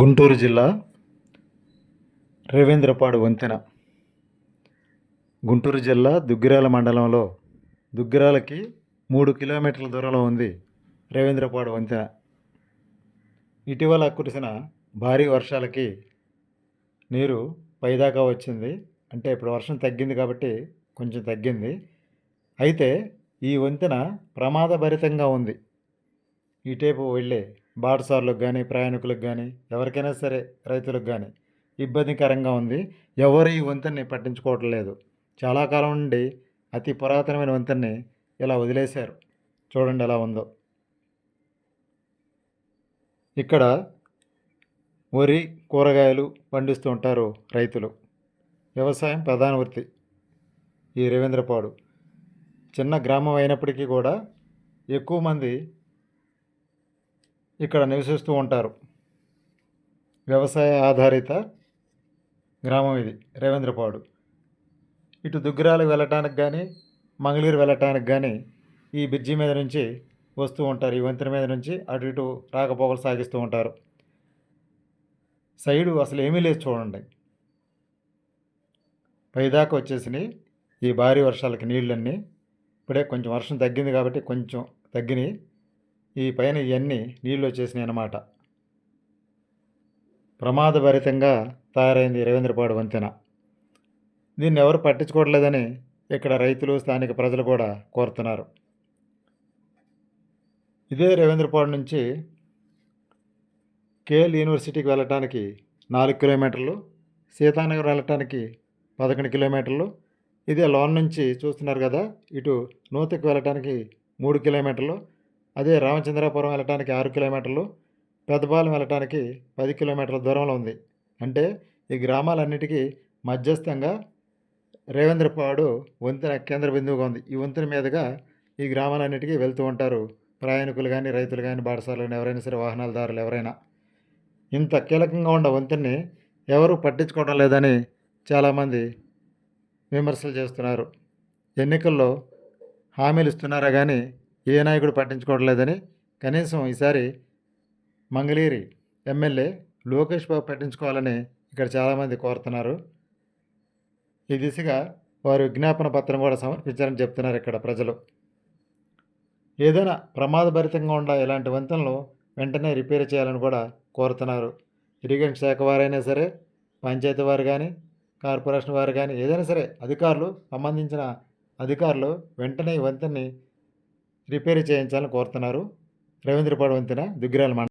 గుంటూరు జిల్లా రేవేంద్రపాడు వంతెన. గుంటూరు జిల్లా దుగ్గిరాల మండలంలో దుగ్గిరాలకి మూడు కిలోమీటర్ల దూరంలో ఉంది రేవేంద్రపాడు వంతెన. ఇటీవల కురిసిన భారీ వర్షాలకి నీరు పైదాకా వచ్చింది. అంటే ఇప్పుడు వర్షం తగ్గింది కాబట్టి కొంచెం తగ్గింది. అయితే ఈ వంతెన ప్రమాదభరితంగా ఉంది. ఇటేపు వెళ్ళే బాటసార్లకు కానీ ప్రయాణికులకు కానీ ఎవరికైనా సరే రైతులకు కానీ ఇబ్బందికరంగా ఉంది. ఎవరు ఈ వంతెనని పట్టించుకోవటం లేదు. చాలా కాలం నుండి అతి పురాతనమైన వంతెనని ఇలా వదిలేశారు. చూడండి ఎలా ఉందో. ఇక్కడ వరి కూరగాయలు పండిస్తూ ఉంటారు రైతులు. వ్యవసాయం ప్రధాన వృత్తి ఈ రవీంద్రపాడు. చిన్న గ్రామం అయినప్పటికీ కూడా ఎక్కువ మంది ఇక్కడ నివసిస్తూ ఉంటారు. వ్యవసాయ ఆధారిత గ్రామం ఇది రేవేంద్రపాడు. ఇటు దుగ్గిరాలకు వెళ్ళటానికి కానీ మంగళగిరి వెళ్ళటానికి కానీ ఈ బ్రిడ్జి మీద నుంచి వస్తూ ఉంటారు. ఈ వంతెన మీద నుంచి అటు ఇటు రాకపోకలు సాగిస్తూ ఉంటారు. సైడు అసలు ఏమీ లేదు చూడండి. పైదాకా వచ్చేసినాయి. ఈ భారీ వర్షాలకి నీళ్ళన్నీ. ఇప్పుడే కొంచెం వర్షం తగ్గింది కాబట్టి కొంచెం తగ్గినాయి. ఈ పైన ఇవన్నీ నీళ్ళు వచ్చేసినాయి అన్నమాట. ప్రమాదభరితంగా తయారైంది రవీంద్రపాడు వంతెన. దీన్ని ఎవరు పట్టించుకోవట్లేదని ఇక్కడ రైతులు స్థానిక ప్రజలు కూడా కోరుతున్నారు. ఇదే రవీంద్రపాడు నుంచి కేఎల్ యూనివర్సిటీకి వెళ్ళటానికి నాలుగు కిలోమీటర్లు సీతానగర్ వెళ్ళటానికి పదకొండు కిలోమీటర్లు ఇదే లోన్ నుంచి చూస్తున్నారు కదా ఇటు నూతకు వెళ్ళటానికి మూడు కిలోమీటర్లు అదే రామచంద్రాపురం వెళ్ళటానికి ఆరు కిలోమీటర్లు పెద్దపాలెం వెళ్ళటానికి పది కిలోమీటర్ల దూరంలో ఉంది. అంటే ఈ గ్రామాలన్నిటికీ మధ్యస్థంగా రేవేంద్రపాడు వంతెన కేంద్ర బిందువుగా ఉంది. ఈ వంతెన మీదుగా ఈ గ్రామాలన్నిటికీ వెళ్తూ ఉంటారు ప్రయాణికులు కానీ రైతులు కానీ బాటసారులు కానీ ఎవరైనా సరే వాహనాలదారులు ఎవరైనా. ఇంత కీలకంగా ఉన్న వంతెనని ఎవరు పట్టించుకోవడం లేదని చాలామంది విమర్శలు చేస్తున్నారు. ఎన్నికల్లో హామీలు ఇస్తున్నారా కానీ ఏ నాయకుడు పట్టించుకోవడం లేదని కనీసం ఈసారి మంగళగిరి ఎమ్మెల్యే లోకేష్ బాబు పట్టించుకోవాలని ఇక్కడ చాలామంది కోరుతున్నారు. ఈ దిశగా వారు విజ్ఞాపన పత్రం కూడా సమర్పించారని చెప్తున్నారు ఇక్కడ ప్రజలు. ఏదైనా ప్రమాదభరితంగా ఉండ ఇలాంటి వంతెనలు వెంటనే రిపేర్ చేయాలని కూడా కోరుతున్నారు. ఇరిగేషన్ శాఖ వారైనా సరే పంచాయతీ వారు కానీ కార్పొరేషన్ వారు కానీ ఏదైనా సరే అధికారులు సంబంధించిన అధికారులు వెంటనే ఈ వంతెనని రిపేర్ చేయించాలని కోరుతున్నారు. రవీంద్రపాడు వంతెన దుగ్గిరాల మండలం.